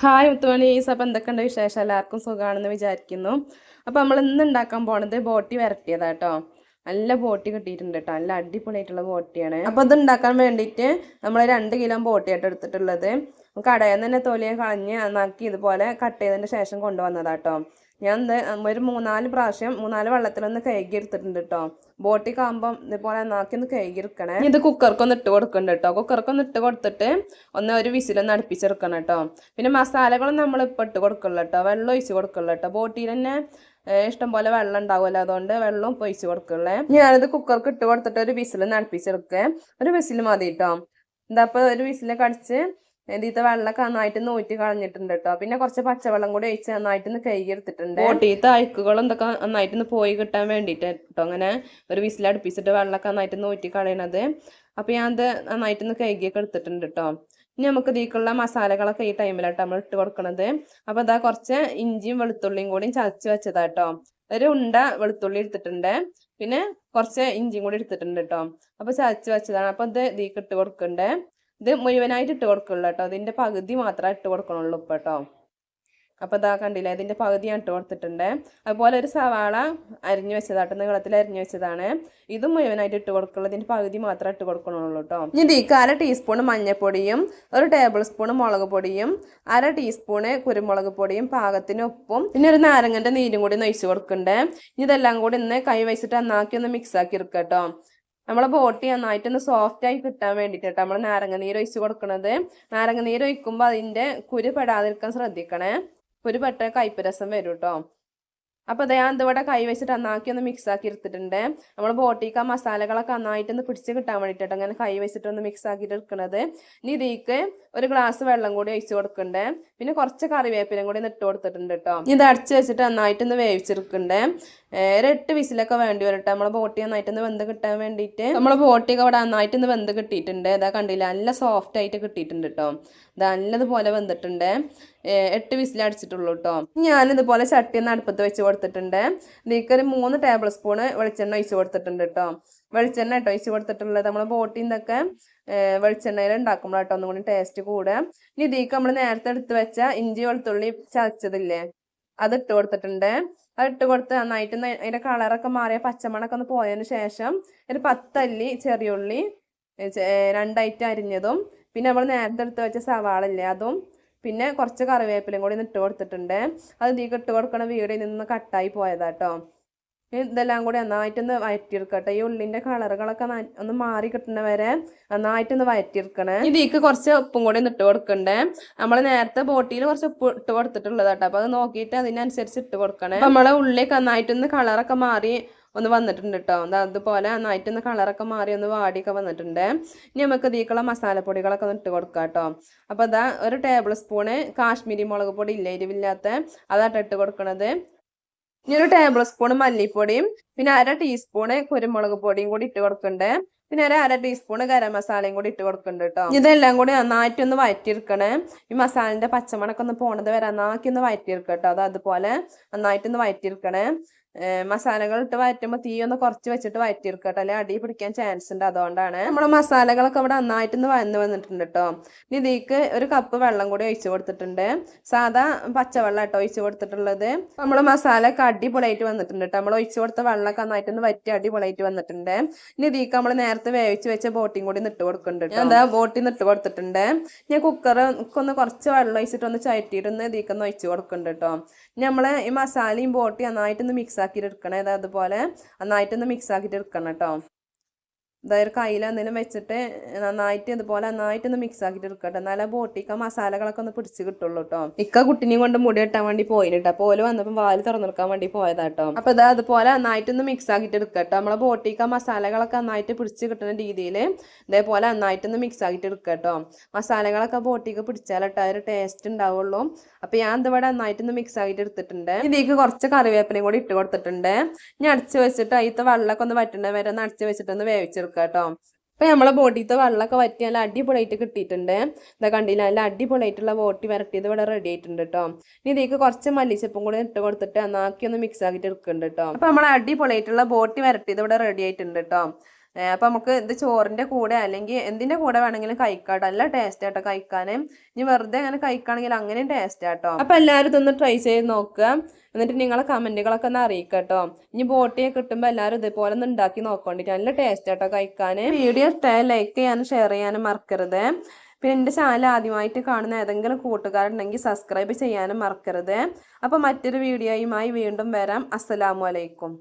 Hi മുത്തുമണീസ് അപ്പം എന്തൊക്കെയുണ്ട് വിശേഷം? എല്ലാവർക്കും സുഖമാണെന്ന് വിചാരിക്കുന്നു. അപ്പം നമ്മൾ ഇന്ന് ഉണ്ടാക്കാൻ പോണത് ബോട്ടി വരട്ടിയതാ കേട്ടോ നല്ല ബോട്ടി കിട്ടിയിട്ടുണ്ട് കേട്ടോ. നല്ല അടിപൊളിയായിട്ടുള്ള ബോട്ടിയാണ്. അപ്പോൾ ഇത് ഉണ്ടാക്കാൻ വേണ്ടിയിട്ട് നമ്മൾ രണ്ട് കിലോ ബോട്ടിയായിട്ട് എടുത്തിട്ടുള്ളത്. കടയിൽ നിന്ന് തന്നെ തൊലിയെ കളഞ്ഞ് നന്നാക്കി ഇതുപോലെ കട്ട് ചെയ്തതിന് ശേഷം കൊണ്ടുവന്നതാ കേട്ടോ ഞാൻ ഒരു മൂന്നാൽ പ്രാവശ്യം മൂന്നാൽ വെള്ളത്തിലൊന്ന് കഴുകി എടുത്തിട്ടുണ്ട് കേട്ടോ ബോട്ടിക്കാകുമ്പം ഇതുപോലെ നന്നാക്കി ഒന്ന് കഴുകി എടുക്കണേ ഇത് കുക്കർക്കൊന്ന് ഇട്ട് കൊടുക്കണ്ട കേട്ടോ കുക്കർക്കൊന്ന് ഇട്ട് കൊടുത്തിട്ട് ഒന്ന് ഒരു വിസിലൊന്ന് അടുപ്പിച്ചെടുക്കണം കേട്ടോ പിന്നെ മസാലകളും നമ്മൾ ഇപ്പം ഇട്ട് കൊടുക്കുള്ളൂ കേട്ടോ വെള്ളം ഒഴിച്ച് കൊടുക്കുള്ളൂ കേട്ടോ ബോട്ടിയിൽ തന്നെ ഇഷ്ടംപോലെ ഇഷ്ടം പോലെ വെള്ളം ഉണ്ടാവുമല്ലോ അതുകൊണ്ട് വെള്ളം ഒഴിച്ച് കൊടുക്കുള്ളേ ഞാനത് കുക്കർക്ക് ഇട്ട് കൊടുത്തിട്ട് ഒരു വിസിൽ അടുപ്പിച്ചെടുക്കേ. ഒരു വിസിൽ മതി കേട്ടോ എന്താ അപ്പോൾ ഒരു വിസിലൊക്കെ അടിച്ച് ഇതിത്തെ വെള്ളമൊക്കെ നന്നായിട്ട് നോറ്റി കളഞ്ഞിട്ടുണ്ട് കേട്ടോ. പിന്നെ കുറച്ച് പച്ചവെള്ളം കൂടി ഒഴിച്ച് നന്നായിട്ട് എടുത്തിട്ടുണ്ട് ബോട്ടിത്തെ അഴുക്കുകളും ഇതൊക്കെ നന്നായിട്ട് പോയി കിട്ടാൻ വേണ്ടിയിട്ട് കേട്ടോ അങ്ങനെ ഒരു വിസിൽ അടുപ്പിച്ചിട്ട് വെള്ളമൊക്കെ നന്നായിട്ട് നോറ്റി കളയണത്. അപ്പോൾ ഞാൻ അത് നന്നായിട്ട് ഒന്ന് കഴുകിയൊക്കെ എടുത്തിട്ടുണ്ട് കേട്ടോ ഇനി നമുക്ക് ഇതിലേക്കുള്ള മസാലകളൊക്കെ ഈ ടൈമിലാട്ടോ നമ്മൾ ഇട്ട് കൊടുക്കണത്. അപ്പോൾ ഇതാ കുറച്ച് ഇഞ്ചിയും വെളുത്തുള്ളിയും കൂടി ചതച്ച് വെച്ചതാ കേട്ടോ ഒരു ഉണ്ട വെളുത്തുള്ളി എടുത്തിട്ടുണ്ട്. പിന്നെ കുറച്ച് ഇഞ്ചിയും കൂടി എടുത്തിട്ടുണ്ട് കേട്ടോ അപ്പോൾ ചതച്ച് വെച്ചതാണ്. അപ്പോൾ ഇത് ഇതിലേക്ക് ഇട്ട് കൊടുക്കണ്ടേ. ഇത് മുഴുവനായിട്ട് ഇട്ട് കൊടുക്കുള്ളൂ കേട്ടോ. ഇതിന്റെ പകുതി മാത്രമേ ഇട്ട് കൊടുക്കണുള്ളൂ ഇപ്പം കേട്ടോ. അപ്പോൾ ഇതാ കണ്ടില്ലേ ഇതിന്റെ പകുതി ഞാൻ ഇട്ട് കൊടുത്തിട്ടുണ്ട്. അതുപോലെ ഒരു സവാള അരിഞ്ഞു വെച്ചതാട്ടോ നീളത്തിൽ അരിഞ്ഞു വെച്ചതാണ്. ഇതും മുഴുവനായിട്ട് ഇട്ട് കൊടുക്കുള്ളൂ. ഇതിന്റെ പകുതി മാത്രമേ ഇട്ട് കൊടുക്കണുള്ളൂ കേട്ടോ. ഇനി ഇതിക്ക് അര ടീസ്പൂൺ മഞ്ഞൾപ്പൊടിയും ഒരു ടേബിൾ സ്പൂൺ മുളക് പൊടിയും അര ടീസ്പൂണ് കുരുമുളക് പൊടിയും പാകത്തിന് ഉപ്പും പിന്നെ ഒരു നാരങ്ങന്റെ നീരും കൂടി ഒഴിച്ച് കൊടുക്കണ്ടേ. ഇനി ഇതെല്ലാം കൂടി ഇന്ന് കൈ വെച്ചിട്ട് നന്നാക്കി ഒന്ന് മിക്സ് ആക്കി എടുക്കുക കേട്ടോ. നമ്മളെ ബോട്ടി നന്നായിട്ടൊന്ന് സോഫ്റ്റ് ആയി കിട്ടാൻ വേണ്ടിയിട്ട് നമ്മൾ നാരങ്ങ നീര് ഒഴിച്ച് കൊടുക്കുന്നത് നാരങ്ങ നീര് ഒഴിക്കുമ്പോൾ അതിന്റെ കുരു പെടാതിരിക്കാൻ ശ്രദ്ധിക്കണേ. കുരു പെട്ട കയ്പ്പ് രസം വരും കേട്ടോ അപ്പോൾ അത് ഞാൻ ഇതിവിടെ കൈ വെച്ചിട്ട് നന്നാക്കി ഒന്ന് മിക്സ് ആക്കി എടുത്തിട്ടുണ്ട്. നമ്മൾ ബോട്ടിക്ക് ആ മസാലകളൊക്കെ നന്നായിട്ട് ഒന്ന് പിടിച്ച് കിട്ടാൻ വേണ്ടിയിട്ടോ അങ്ങനെ കൈ വെച്ചിട്ട് ഒന്ന് മിക്സ് ആക്കിയിട്ട് എടുക്കുന്നത് ഇനി ഇതിലേക്ക് ഒരു ഗ്ലാസ് വെള്ളം കൂടി ഒഴിച്ചു കൊടുക്കണ്ടേ. പിന്നെ കുറച്ച് കറിവേപ്പിലും കൂടി ഇട്ട് കൊടുത്തിട്ടുണ്ട് കേട്ടോ ഇത് അടച്ചു വെച്ചിട്ട് നന്നായിട്ട് ഒന്ന് വേവിച്ചെടുക്കണ്ടേ. ഒരു എട്ട് വിസിലൊക്കെ വേണ്ടി വരും കേട്ടോ നമ്മളെ ബോട്ടി നന്നായിട്ട് ഒന്ന് വെന്ത് കിട്ടാൻ വേണ്ടിയിട്ട് നമ്മളെ ബോട്ടിയൊക്കെ ഇവിടെ നന്നായിട്ട് ഒന്ന് വെന്ത് കിട്ടിയിട്ടുണ്ട്. ഇതാ കണ്ടില്ല നല്ല സോഫ്റ്റ് ആയിട്ട് കിട്ടിയിട്ടുണ്ട് കേട്ടോ ഇത് നല്ലതുപോലെ വെന്തിട്ടുണ്ട്. എട്ട് വിസിൽ അടിച്ചിട്ടുള്ളൂ കേട്ടോ ഞാനിതുപോലെ ചട്ടി ഒന്ന് അടുപ്പത്ത് വെച്ച് കൊടുത്തിട്ടുണ്ട്. ഇതിലേക്ക് ഒരു മൂന്ന് ടേബിൾ സ്പൂണ് വെളിച്ചെണ്ണ ഒഴിച്ച് കൊടുത്തിട്ടുണ്ട് കേട്ടോ വെളിച്ചെണ്ണ കേട്ടോ ഒഴിച്ച് കൊടുത്തിട്ടുള്ളത് നമ്മൾ ബോട്ടിൽ നിന്നൊക്കെ വെളിച്ചെണ്ണയിൽ ഉണ്ടാക്കുമ്പോൾ കേട്ടോ ഒന്നും കൂടി. ടേസ്റ്റ് കൂടുക ഇനി ഇതിലേക്ക് നമ്മൾ നേരത്തെ എടുത്ത് വെച്ച ഇഞ്ചി വെളുത്തുള്ളി ചതച്ചതില്ലേ അത് ഇട്ട് കൊടുത്തിട്ടുണ്ട്. അത് ഇട്ട് കൊടുത്ത് നന്നായിട്ട് അതിന്റെ കളറൊക്കെ മാറിയ പച്ചമണൊക്കെ ഒന്ന് പോയതിന് ശേഷം ഒരു പത്തല്ലി ചെറിയുള്ളി രണ്ടായിട്ട് അരിഞ്ഞതും പിന്നെ നമ്മൾ നേരത്തെ എടുത്ത് വെച്ച സവാള ഇല്ലേ അതും പിന്നെ കുറച്ച് കറിവേപ്പിലയും കൂടി ഇട്ട് കൊടുത്തിട്ടുണ്ട്. അത് ഇതിലേക്ക് ഇട്ട് കൊടുക്കണ വീടിൽ നിന്ന് കട്ടായി പോയതാട്ടോ. ഇതെല്ലാം കൂടി നന്നായിട്ടൊന്ന് വയറ്റിയെടുക്കട്ടെ. ഈ ഉള്ളിന്റെ കളറുകളൊക്കെ ഒന്ന് മാറി കിട്ടുന്ന വരെ നന്നായിട്ടൊന്ന് വയറ്റിയെടുക്കണേ. ഇതിലേക്ക് കുറച്ച് ഉപ്പും കൂടി ഇട്ട് കൊടുക്കണ്ടേ. നമ്മൾ നേരത്തെ ബോട്ടിയിൽ കുറച്ച് ഉപ്പ് ഇട്ട് കൊടുത്തിട്ടുള്ളത് കേട്ടോ അപ്പോൾ അത് നോക്കിയിട്ട് അതിനനുസരിച്ച് ഇട്ട് കൊടുക്കണേ. നമ്മളെ ഉള്ളിലേക്ക് നന്നായിട്ടൊന്ന് കളറൊക്കെ മാറി ഒന്ന് വന്നിട്ടുണ്ട് കേട്ടോ അതുപോലെ നന്നായിട്ടൊന്ന് കളറൊക്കെ മാറി ഒന്ന് വാടിയൊക്കെ വന്നിട്ടുണ്ട്. ഇനി നമുക്ക് ഇതിക്കുള്ള മസാലപ്പൊടികളൊക്കെ ഒന്ന് ഇട്ട് കൊടുക്കാം കേട്ടോ അപ്പോൾ അതാ ഒരു ടേബിൾ സ്പൂണ് കാശ്മീരി മുളക് പൊടി ഇല്ല? എരിവില്ലാത്ത അതാട്ടോ ഇട്ട് കൊടുക്കണത്. ഇനി ഒരു ടേബിൾ സ്പൂൺ മല്ലിപ്പൊടിയും പിന്നെ അര ടീസ്പൂണ് കുരുമുളക് പൊടിയും കൂടി ഇട്ട് കൊടുക്കണ്ടേ. പിന്നെ ഒരു അര ടീസ്പൂൺ ഗരം മസാലയും കൂടി ഇട്ട് കൊടുക്കുന്നുണ്ട് കേട്ടോ ഇതെല്ലാം കൂടി നന്നായിട്ട് ഒന്ന് വഴറ്റിയെടുക്കണേ ഈ മസാലന്റെ പച്ചമണക്കൊന്ന് പോണത് വരെ നന്നാക്കി ഒന്ന് വഴറ്റിയെടുക്കുക കേട്ടോ അത് അതുപോലെ നന്നായിട്ടൊന്ന് വഴറ്റിയെടുക്കണേ മസാലകൾ ഇട്ട് വഴറ്റുമ്പോൾ തീ ഒന്ന് കുറച്ച് വെച്ചിട്ട് വഴറ്റിയെടുക്കട്ടെ അല്ലെങ്കിൽ അടി പിടിക്കാൻ ചാൻസ് ഉണ്ട് അതുകൊണ്ടാണ്. നമ്മുടെ മസാലകളൊക്കെ ഇവിടെ നന്നായിട്ടൊന്ന് വന്ന് വന്നിട്ടുണ്ട് കേട്ടോ ഇനി ഇതിക്ക് ഒരു കപ്പ് വെള്ളം കൂടി ഒഴിച്ചു കൊടുത്തിട്ടുണ്ട്. സാധാ പച്ചവെള്ളം കേട്ടോ ഒഴിച്ചു കൊടുത്തിട്ടുള്ളത്. നമ്മൾ മസാല ഒക്കെ അടിപൊളിയായിട്ട് വന്നിട്ടുണ്ട് കേട്ടോ നമ്മൾ ഒഴിച്ചു കൊടുത്ത വെള്ളമൊക്കെ നന്നായിട്ടൊന്ന് വറ്റി അടിപൊളിയായിട്ട് വന്നിട്ടുണ്ട്. ഇനി ഇതിക്ക് നമ്മൾ നേരത്തെ വേവിച്ച് വെച്ച ബോട്ടിയും കൂടി നിട്ട് കൊടുക്കുന്നുണ്ട് കേട്ടോ എന്താ ബോട്ടിൽ നിട്ട് കൊടുത്തിട്ടുണ്ട്. ഞാൻ കുക്കർ ഒന്ന് കുറച്ച് വെള്ളം ഒഴിച്ചിട്ട് ഒന്ന് ചയറ്റിയിട്ടൊന്ന് ഇതിക്കൊന്ന് ഒഴിച്ചു ഒഴിച്ച് കൊടുക്കുന്നുണ്ട് കേട്ടോ നമ്മൾ ഈ മസാലയും ബോട്ടി നന്നായിട്ടൊന്ന് മിക്സ് ആക്കിയിട്ട് എടുക്കണേ അതുപോലെ നന്നായിട്ടൊന്ന് മിക്സ് ആക്കിയിട്ട് എടുക്കണം കേട്ടോ അതായത് കയ്യിൽ എന്തെങ്കിലും വെച്ചിട്ട് നന്നായിട്ട് ഇതുപോലെ നന്നായിട്ട് ഒന്ന് മിക്സ് ആക്കിയിട്ട് എടുക്കട്ടെ എന്നാലേ ബോട്ടിക്ക മസാലകളൊക്കെ ഒന്ന് പിടിച്ച് കിട്ടുള്ളൂ കേട്ടോ ഇക്ക കുട്ടിനെയും കൊണ്ട് മുടി കെട്ടാൻ വേണ്ടി പോയിട്ടോ അപ്പോൾ ഓൽ വന്നപ്പോൾ വാൽ തുറന്നെടുക്കാൻ വേണ്ടി പോയതാട്ടോ. അപ്പോൾ ഇത് അതുപോലെ നന്നായിട്ട് ഒന്ന് മിക്സ് ആക്കിയിട്ട് എടുക്കട്ടോ നമ്മളെ ബോട്ടിക്ക മസാലകളൊക്കെ നന്നായിട്ട് പിടിച്ച് കിട്ടുന്ന രീതിയിൽ ഇതേപോലെ നന്നായിട്ട് ഒന്ന് മിക്സ് ആക്കിയിട്ട് എടുക്കട്ടോ മസാലകളൊക്കെ ബോട്ടിക്ക് പിടിച്ചാലട്ടോ ഒരു ടേസ്റ്റ് ഉണ്ടാവുള്ളൂ. അപ്പോൾ ഞാൻ ഇതിവിടെ നന്നായിട്ടൊന്ന് മിക്സ് ആക്കിയിട്ട് എടുത്തിട്ടുണ്ട് ഇതിലേക്ക് കുറച്ച് കറിവേപ്പിലയും കൂടി ഇട്ട് കൊടുത്തിട്ടുണ്ട്. ഞാൻ അടച്ച് വെച്ചിട്ട് അതിത്തെ വെള്ളമൊക്കെ ഒന്ന് വറ്റുന്ന വരെ ഒന്ന് അടച്ച് വെച്ചിട്ടൊന്ന് വേവിച്ചെടുക്കുക കേട്ടോ അപ്പോൾ നമ്മളെ ബോട്ടിത്തെ വെള്ളമൊക്കെ വറ്റി നല്ല അടിപൊളിയായിട്ട് കിട്ടിയിട്ടുണ്ട്. ഇതാ കണ്ടില്ല നല്ല അടിപൊളിയായിട്ടുള്ള ബോട്ടി വരട്ടിയത് ഇവിടെ റെഡി ആയിട്ടുണ്ട് കേട്ടോ ഇനി ഇതിലേക്ക് കുറച്ച് മല്ലിച്ചപ്പും കൂടി ഇട്ട് കൊടുത്തിട്ട് നന്നാക്കി ഒന്ന് മിക്സ് ആക്കിയിട്ട് എടുക്കുന്നുണ്ട് കേട്ടോ അപ്പോൾ നമ്മളെ അടിപൊളിയായിട്ടുള്ള ബോട്ടി വരട്ടിയത് ഇവിടെ റെഡി ആയിട്ടുണ്ട് കേട്ടോ അപ്പം നമുക്ക് ഇത് ചോറിന്റെ കൂടെ അല്ലെങ്കിൽ എന്തിന്റെ കൂടെ വേണമെങ്കിലും കഴിക്കാം നല്ല ടേസ്റ്റ് ആട്ടോ കഴിക്കാൻ ഇനി വെറുതെ അങ്ങനെ കഴിക്കുകയാണെങ്കിൽ അങ്ങനെയും ടേസ്റ്റ് ആട്ടോ. അപ്പം എല്ലാവരും ഇതൊന്ന് ട്രൈ ചെയ്ത് നോക്കുക എന്നിട്ട് നിങ്ങളെ കമന്റുകളൊക്കെ ഒന്ന് അറിയിക്കട്ടോ. കേട്ടോ ഇനി ബോട്ടിയെ കിട്ടുമ്പോൾ എല്ലാവരും ഇതുപോലെ ഒന്ന് ഉണ്ടാക്കി നോക്കണ്ടിട്ട്. നല്ല ടേസ്റ്റ് ആട്ടോ കഴിക്കാൻ വീഡിയോ ഇഷ്ടമായ ലൈക്ക് ചെയ്യാനും ഷെയർ ചെയ്യാനും മറക്കരുത്. പിന്നെ എന്റെ ചാനൽ ആദ്യമായിട്ട് കാണുന്ന ഏതെങ്കിലും കൂട്ടുകാരുണ്ടെങ്കിൽ സബ്സ്ക്രൈബ് ചെയ്യാനും മറക്കരുത്. അപ്പോൾ മറ്റൊരു വീഡിയോയുമായി വീണ്ടും വരാം. അസ്സലാമു അലൈക്കും.